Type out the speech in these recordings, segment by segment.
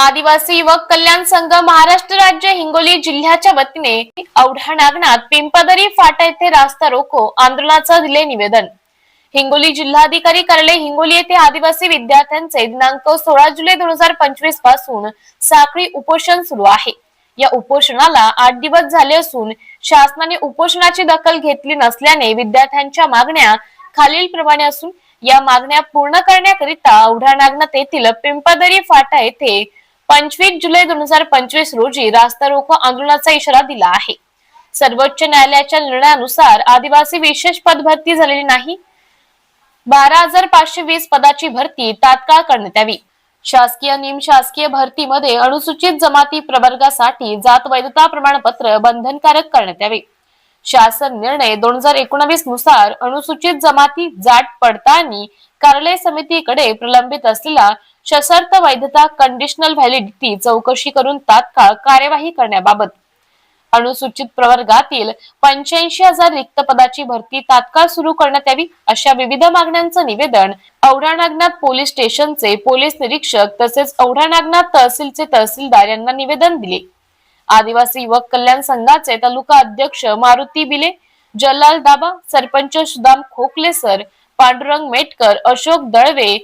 आदिवासी युवक कल्याण संघ महाराष्ट्र राज्य हिंगोली जिल्ह्याच्या वतीने औढा नागनाथ पिंपदरी फाटा येथे रास्ता रोको आंदोलनाचं दिले निवेदन. हिंगोली जिल्हाधिकारी कार्यालय हिंगोली येथे आदिवासी विद्यार्थ्यांचे दिनांक सोळा जुलै दोन हजार पंचवीसपासून साखळी उपोषण सुरू आहे. या उपोषणाला आठ दिवस झाले असून शासनाने उपोषणाची दखल घेतली नसल्याने विद्यार्थ्यांच्या मागण्या खालील प्रमाणे असून या मागण्या पूर्ण करण्याकरिता औढा नागनाथ येथील पिंपदरी फाटा येथे पंचवीस जुलै दोन हजार पंचवीस रोजी रास्ता रोको आंदोलनाचा इशारा दिला आहे. सर्वोच्च न्यायालयाच्या निर्णयानुसार आदिवासी विशेष पद भरती झालेली नाही. बारा हजार पाचशे वीस पदाची भरती तात्काळ करण्यात यावी. शासकीय निमशासकीय भरतीमध्ये अनुसूचित जमाती प्रवर्गासाठी जात वैधता प्रमाणपत्र बंधनकारक करण्यात यावे. शासन निर्णय दोन हजार एकोणावीसनुसार अनुसूचित जमाती जाट पडताळणी कार्यालय समितीकडे प्रलंबित असलेला सशर्त वैधता कंडिशनल व्हॅलिडिटी चौकशी करून तात्काळ कार्यवाही करण्याबाबत. अनुसूचित प्रवर्गातील पंच्याऐंशी हजार रिक्त पदाची भरती तात्काळ सुरू करण्यात यावी अशा विविध मागण्यांचं निवेदन औढा नागनाथ पोलीस स्टेशनचे पोलीस निरीक्षक तसेच औढा नागनाथ तहसीलचे तहसीलदार यांना निवेदन दिले. आदिवासी युवक कल्याण संघाचे तालुका अध्यक्ष मारुती बिले जलाल दाबा सरपंच सुदाम खोकले सर पांडुरंग मेटकर अशोक दळवे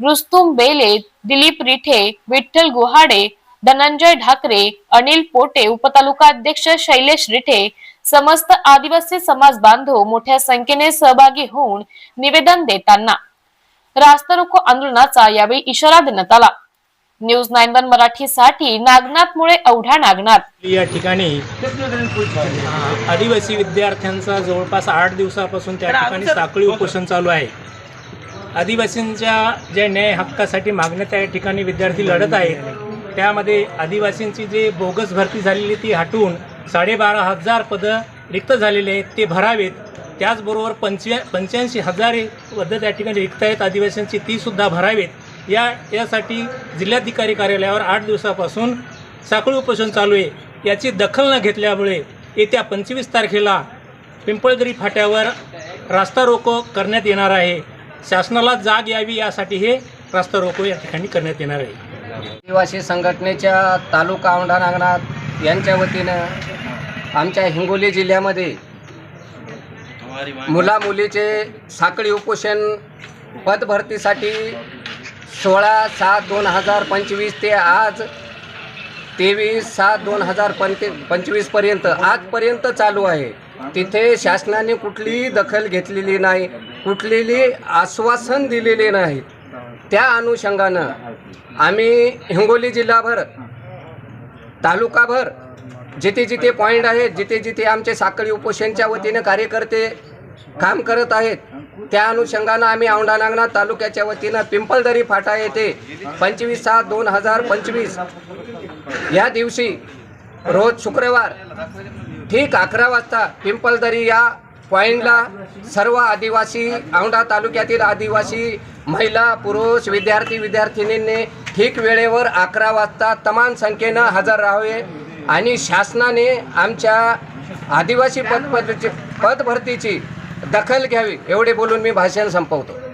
रुस्तुम बेले दिलीप रिठे विठ्ठल गुहाडे धनंजय ढाकरे अनिल पोटे उपतालुका अध्यक्ष शैलेश रिठे समस्त आदिवासी समाज बांधव मोठ्या संख्येने सहभागी होऊन निवेदन देताना. रास्ता रोको आंदोलनाचा यावेळी इशारा देण्यात आला. न्यूज नाईन वन मराठीसाठी नागनाथ मुळे औढा नागनाथ. या ठिकाणी आदिवासी विद्यार्थ्यांचा जवळपास आठ दिवसापासून त्या ठिकाणी साखळी उपोषण चालू आहे. आदिवासींच्या ज्या न्याय हक्कासाठी मागण्या त्या ठिकाणी विद्यार्थी लढत आहेत त्यामध्ये आदिवासींची जी बोगस भरती झालेली ती हटवून साडेबारा हजार पदं रिक्त झालेले आहेत ते भरावेत. त्याचबरोबर पंचव्या पंच्याऐंशी हजार पदं त्या ठिकाणी रिक्त आहेत आदिवासींची तीसुद्धा भरावेत. या यासाठी जिल्हाधिकारी कार्यालयावर आठ दिवसापासून साखळी उपोषण चालू आहे. याची दखल न घेतल्यामुळे येत्या पंचवीस तारखेला पिंपळदरी फाट्यावर रास्ता रोको करण्यात येणार आहे. शासनाला जाग यावी यासाठी हे रास्ता रोको या ठिकाणी करण्यात येणार आहे. आदिवासी संघटनेच्या तालुका औंढा नागनाथ यांच्या वतीनं आमच्या हिंगोली जिल्ह्यामध्ये मुलामुलीचे साखळी उपोषण पदभरतीसाठी सोळा सात दोन हजार पंचवीस ते आज तेवीस सात दोन हजार पंते पंचवीसपर्यंत आजपर्यंत चालू आहे. तिथे शासनाने कुठलीही दखल घेतलेली नाही कुठलेली आश्वासन दिलेले नाही. त्या अनुषंगानं आम्ही हिंगोली जिल्हाभर तालुकाभर जिथे जिथे पॉईंट आहे जिथे जिथे आमचे साखळी उपोषणच्या वतीनं कार्यकर्ते काम करत आहेत. त्या अनुषंगानं आम्ही औंढा नागनाथ तालुक्याच्या वतीनं पिंपलदरी फाटा येथे पंचवीस सात दोन हजार पंचवीस या दिवशी रोज शुक्रवार ठीक अकरा वाजता पिंपलदरी या पॉईंटला सर्व आदिवासी औंढा तालुक्यातील आदिवासी महिला पुरुष विद्यार्थी विद्यार्थिनींनी ठीक वेळेवर अकरा वाजता तमान संख्येनं हजर राहावे आणि शासनाने आमच्या आदिवासी पद पदभरतीची दखल घ्यावी एवढे बोलून मी भाषण संपवतो.